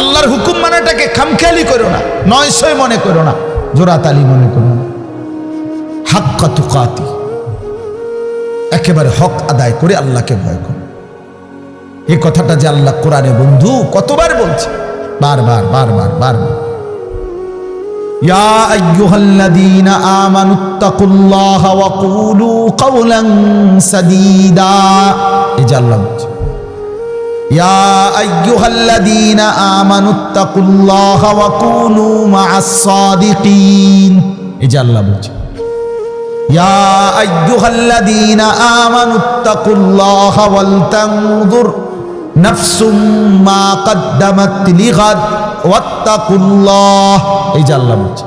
আল্লাহর হুকুম মানেটাকে খামখেয়ালি করো না নয় নয়শয় মনে করো না জোরাতালি মনে করো না। হাক্কা তুকাতি, একেবারে হক আদায় করে আল্লাহকে ভয় কর। এই কথাটা যে আল্লাহ কোরআনে বন্ধু কতবার বলছে, বারবার বারবার বারবার। يا أيها الذين آمنوا اتقوا الله وقولوا قولا يا أيها الذين آمنوا اتقوا الله وكونوا مع الصادقين إجالة بوجه يا أيها الذين آمنوا اتقوا الله ولتنظر نفس ما قدمت لغد واتقوا الله إجالة بوجه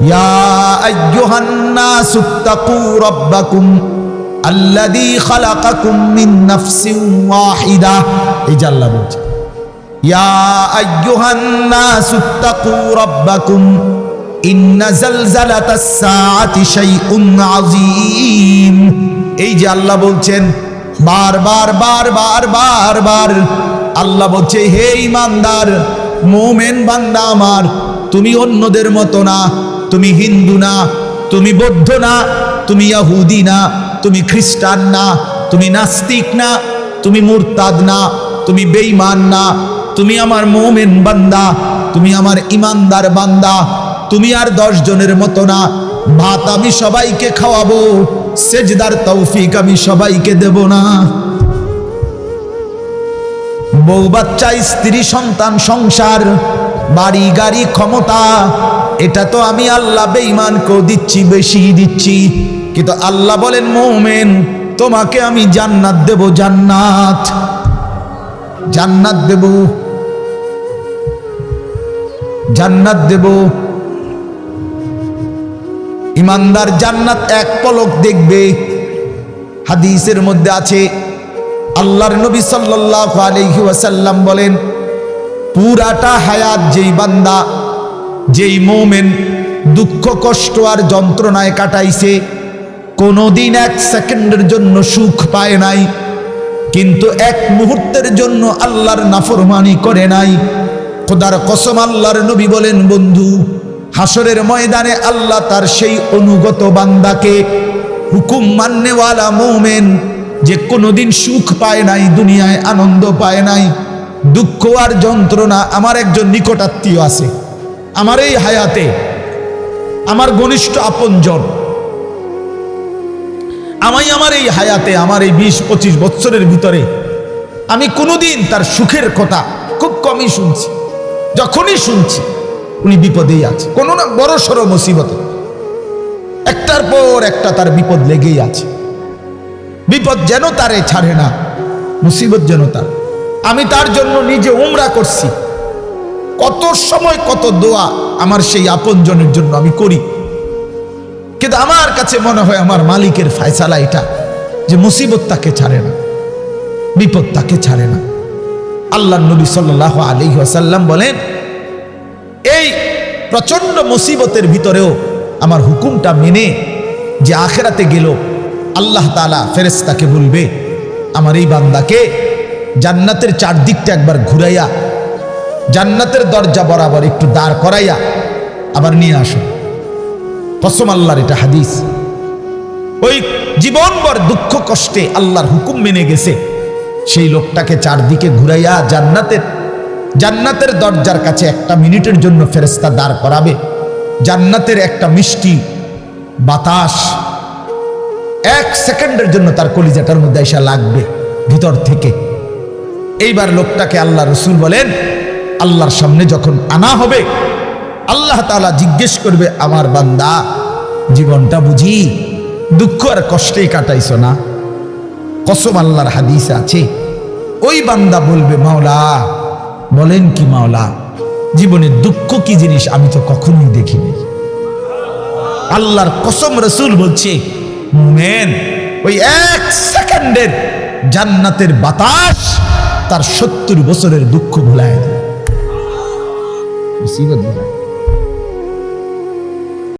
يا أيها الناس اتقوا ربكم আল্লাদি খালাকাকুম মিন নাফসিন ওয়াহিদা। এই যে আল্লাহ বলছে, ইয়া আইয়ুহান নাস তাকু রাব্বাকুম, ইন্না জালজালাতাস সাআতি শাইউন আযীম। এই যে আল্লাহ বলছেন, বারবার বারবার বারবার আল্লাহ বলছে, হে ইমানদার মোমেন বান্দা আমার, তুমি অন্যদের মতো না, তুমি হিন্দু না, তুমি বৌদ্ধ না, তুমি ইয়াহুদি না তুমি খ্রিস্টান না, তুমি নাস্তিক না, তুমি মুরতাদ না, তুমি বেঈমান না, তুমি আমার মোমেন বান্দা, তুমি আমার ইমানদার বান্দা, তুমি আর দশ জনের মতো না। ভাত আমি সবাইকে খাওয়াবো, সেজদার তৌফিক আমি সবাইকে দেব না। বউ বাচ্চা, স্ত্রী, সন্তান, সংসার, বাড়ি, গাড়ি, ক্ষমতা, এটা তো আমি আল্লাহ বেঈমানকেও দিচ্ছি বেশি দিচ্ছি। কিন্তু আল্লাহ বলেন, মোমেন, তোমাকে আমি জান্নাত দেব, জান্নাত। জান্নাত দেব। জান্নাত দেব। ইমানদার জান্নাত এক পলক দেখবে। হাদিসের মধ্যে আছে, আল্লাহর নবী সাল্লাল্লাহু আলাইহি ওয়াসাল্লাম বলেন, পুরাটা হায়াত যেই বান্দা, যেই মোমেন দুঃখ, কষ্ট আর যন্ত্রণায় কাটাইছে কোনোদিন এক সেকেন্ডের জন্য সুখ পায় নাই, কিন্তু এক মুহূর্তের জন্য আল্লাহর নাফরমানি করে নাই। খোদার কসম আল্লাহর নবী বলেন, বন্ধু হাসরের ময়দানে আল্লাহ তার সেই অনুগত বান্দাকে হুকুম মান্যওয়ালা মৌমেন, যে কোনোদিন সুখ পায় নাই, দুনিয়ায় আনন্দ পায় নাই, দুঃখ আর যন্ত্রণা আমার একজন নিকটাত্মীয় আছে। আমার এই হায়াতে আমার ঘনিষ্ঠ আপনজন আমি আমার এই হায়াতে, আমার এই বিশ, পঁচিশ বছরের ভিতরে আমি কোনোদিন তার সুখের কথা খুব কমই শুনছি, যখনই শুনছি উনি বিপদেই আছে। কোনো না, বড় সড়ো মুসিবতে। একটার পর একটা তার বিপদ লেগেই আছে। বিপদ যেন তারে ছাড়ে না, মুসিবত যেন তার। আমি তার জন্য নিজে উমরা করছি। কত সময় কত দোয়া আমার সেই আপনজনের জন্য আমি করি। কিন্তু আমার কাছে মনে হয় আমার মালিকের ফায়সালা এটা, যে মুসিবত তাকে ছাড়ে না, বিপদ তাকে ছাড়ে না। আল্লাহ নবী সাল্লাহ আলী আসাল্লাম বলেন, এই প্রচণ্ড মুসিবতের ভিতরেও আমার হুকুমটা মেনে যে আখেরাতে গেল, আল্লাহ তালা ফেরেস্তাকে বলবে, আমার এই বান্দাকে জান্নাতের চারদিকটা একবার ঘুরাইয়া, জান্নাতের দরজা বরাবর একটু দাঁড় করাইয়া, আবার নিয়ে আসো। কসম আল্লাহর এটা হাদিস। ওই জীবনভর দুঃখ কষ্টে আল্লাহর হুকুম মেনে গেছে। সেই লোকটাকে চারদিকে ঘুরাইয়া জান্নাতের জান্নাতের দরজার কাছে একটা মিনিটের জন্য ফেরেস্তা দাঁড় করাবে। জান্নাতের একটা মিষ্টি বাতাস এক সেকেন্ডের জন্য তার কলিজাটার মধ্যে এসে লাগবে ভিতর থেকে। এইবার লোকটাকে আল্লাহ রসুল বলেন, আল্লাহর সামনে যখন আনা হবে আল্লাহ তালা জিজ্ঞেস করবে, আমার বান্দা, জীবনটা বুঝি? দুঃখ আর কষ্টে কাটাইছ না? কসম আল্লাহর হাদিসে আছে। ওই বান্দা বলবে, মাওলা, বলেন কি মাওলা জীবনে দুঃখ কি জিনিস আমি তো কখনোই দেখিনি। আল্লাহর কসম রসুল বলছে মেন ওই এক সেকেন্ডের জান্নাতের বাতাস তার সত্তর বছরের দুঃখ ভুলায় দেয় মুসিবত ভুলায়।